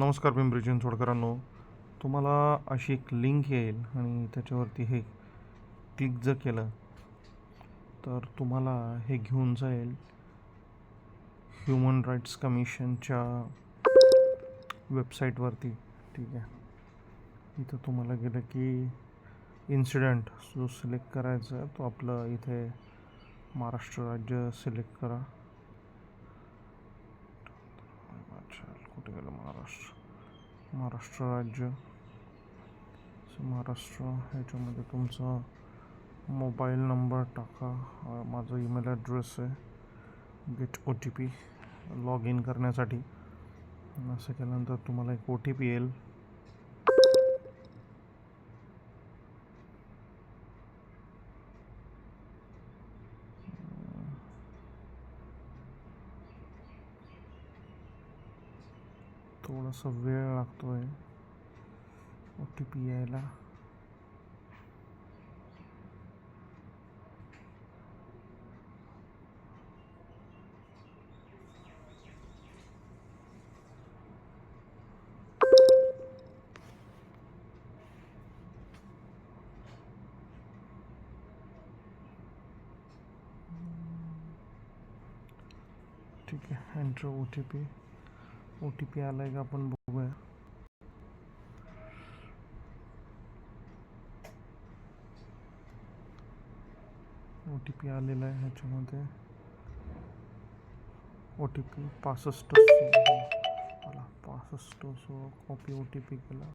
नमस्कार पिंपरी चिंचवडकरांनो तुम्हाला अशी एक लिंक येईल आणि त्याच्यावरती हे क्लिक जर केलं तर तुम्हाला हे घेऊन जाईल ह्युमन राईट्स कमिशनच्या वेबसाईटवरती ठीक आहे. इथं तुम्हाला गेलं की इन्सिडेंट जो सिलेक्ट करायचा आहे तो आपलं इथे महाराष्ट्र राज्य सिलेक्ट करा. कुठे गेलं महाराष्ट्र महाराष्ट्र राज्य महाराष्ट्र ह्याच्यामध्ये तुमचा मोबाईल नंबर टाका माझा ईमेल ॲड्रेस आहे get O T P log in करण्यासाठी. असं केल्यानंतर तुम्हाला एक ओ टी पी येईल. थोडासा वेळ लागतो आहे ओ टी पी यायला. ठीक आहे enter O T P O T P आला आहे का आपण बघूया. ओ टी पी आलेला आहे ह्याच्यामध्ये. ओ टी पी पासष्ट आला पासष्ट so copy O T P केला.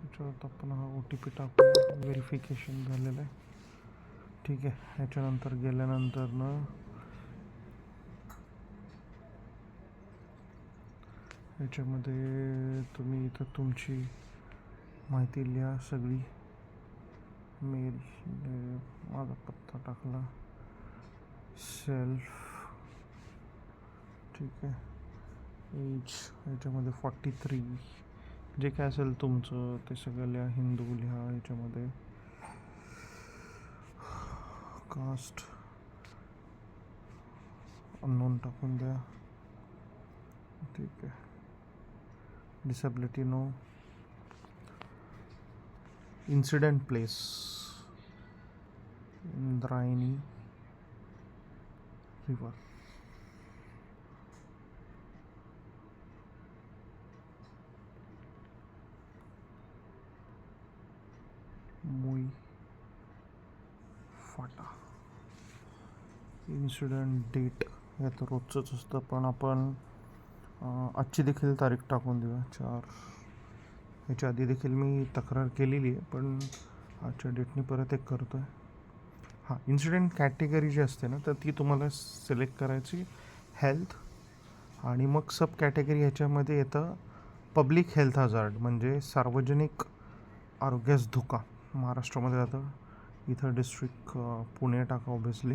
ह्याच्यावर आपण हा ओ टी पी टाकूया. व्हेरिफिकेशन झालेलं आहे. ठीक आहे. ह्याच्यानंतर गेल्यानंतर ना याच्यामध्ये तुम्ही इथं तुमची माहिती लिहा सगळी. मेल माझा पत्ता टाकला. सेल्फ. ठीक आहे. एज याच्यामध्ये फॉर्टी थ्री जे काय असेल तुमचं ते सगळं लिहा. हिंदू लिहा याच्यामध्ये. कास्ट. अननोन टाकून द्या. ठीक आहे. Disability no. Incident place Indrayani river Moi फाटा इन्सिडंट डेट हे तर रोजचंच असतं पण आपण आजची देखील तारीख टाकून देऊया चार ह्याच्या आधी देखील मी तक्रार केलेली आहे पण आजच्या डेटनी परत एक करतो आहे. हां इन्सिडेंट कॅटेगरी जी असते ना तर ती तुम्हाला सिलेक्ट करायची हेल्थ आणि मग सब कॅटेगरी ह्याच्यामध्ये येतं पब्लिक हेल्थ हजार्ड म्हणजे सार्वजनिक आरोग्यास धोका. महाराष्ट्रामध्ये जातं इथं डिस्ट्रिक्ट पुणे टाका ऑब्विसली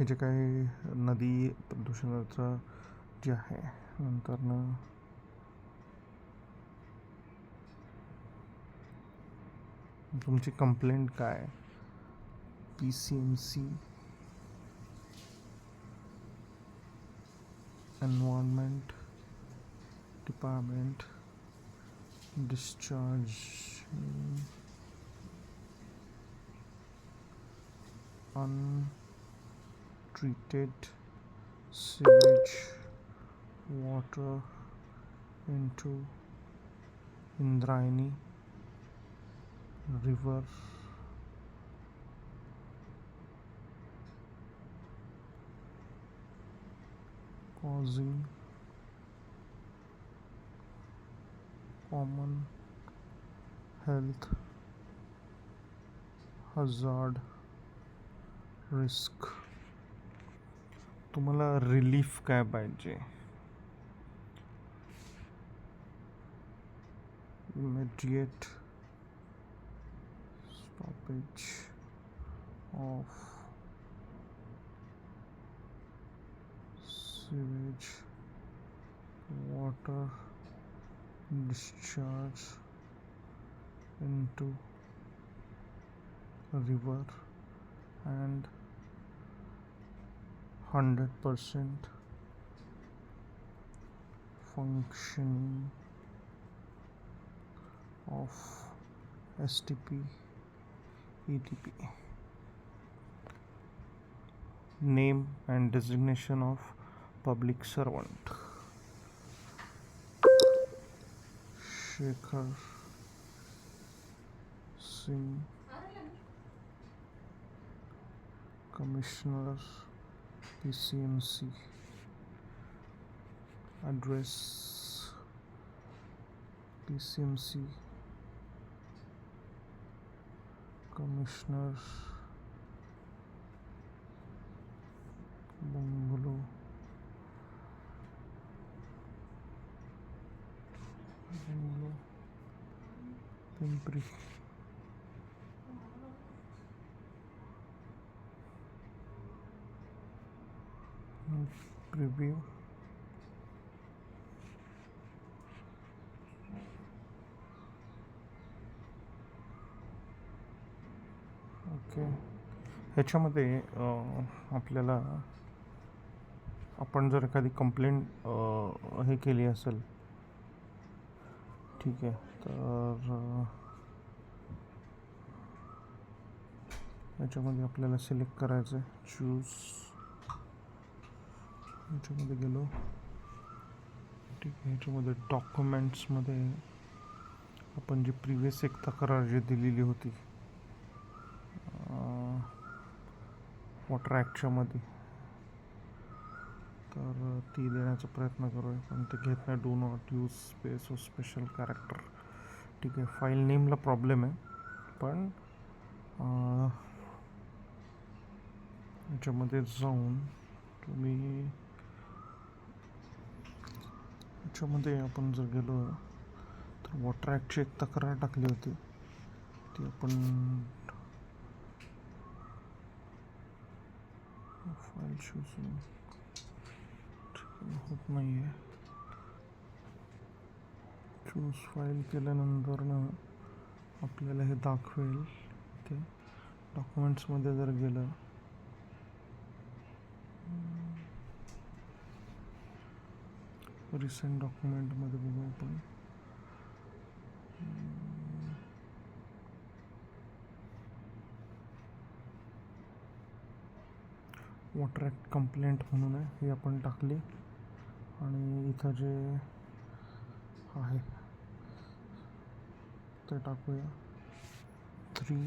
हे जे काही नदी प्रदूषणाचं जे आहे नंतरनं तुमची कंप्लेंट काय? P C M C environment department discharge treated sewage water into Indrayani river. Causing common health hazard risk. तुम्हाला रिलीफ काय पाहिजे? Immediate stoppage of sewage water discharge into river and hundred percent functioning of STP ETP name and designation of public servant. Shekhar Singh Commissioner PCMC address. PCMC Commissioner. Bungalow. Bungalow. Pimpri preview okay ह्याच्यामध्ये आपल्याला आपण जर एखादी complaint हे केली असेल ठीक आहे तर याच्यामध्ये आपल्याला सिलेक्ट करायचं आहे चूज याच्यामध्ये गेलो. ठीक आहे याच्यामध्ये डॉक्युमेंट्समध्ये आपण जी प्रिव्हियस एक तक्रार जी दिलेली होती वॉटर ॲक्टच्यामध्ये तर ती देण्याचा प्रयत्न करूया. पण ते घेत नाही. Do not use space of special character ठीक आहे फाईल नेमला प्रॉब्लेम आहे. पण याच्यामध्ये जाऊन तुम्ही याच्यामध्ये आपण जर गेलो तर वॉटर ॲक्टची एक तक्रार टाकली होती. ती आपण फाईल शूज होत नाही आहे चूज फाईल केल्यानंतर ना आपल्याला हे दाखवेल. ते डॉक्युमेंट्समध्ये जर गेलं रिसेंट डॉक्युमेंटमध्ये बघू आपण. वॉटर ॲक्ट कंप्लेंट म्हणून आहे ही आपण टाकली. आणि इथं जे आहे ते टाकूया. थ्री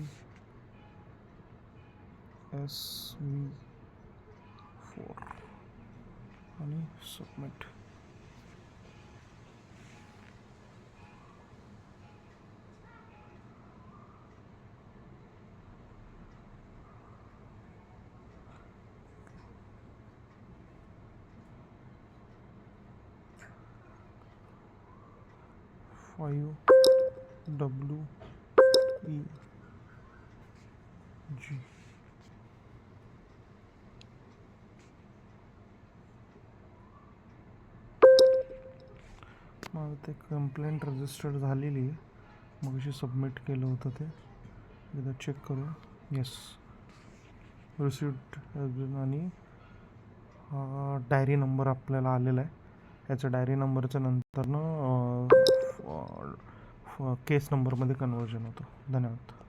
एस व्ही फोर आणि submit five W E G. माझं ते कंप्लेंट रजिस्टर्ड झालेली आहे. मग सबमिट केलं होतं ते. एकदा चेक करू. येस रिसिप्ट आणि डायरी नंबर आपल्याला आलेला आहे. याचा डायरी नंबरच्या नंतरनं केस नंबरमध्ये कन्वर्जन होतं. धन्यवाद.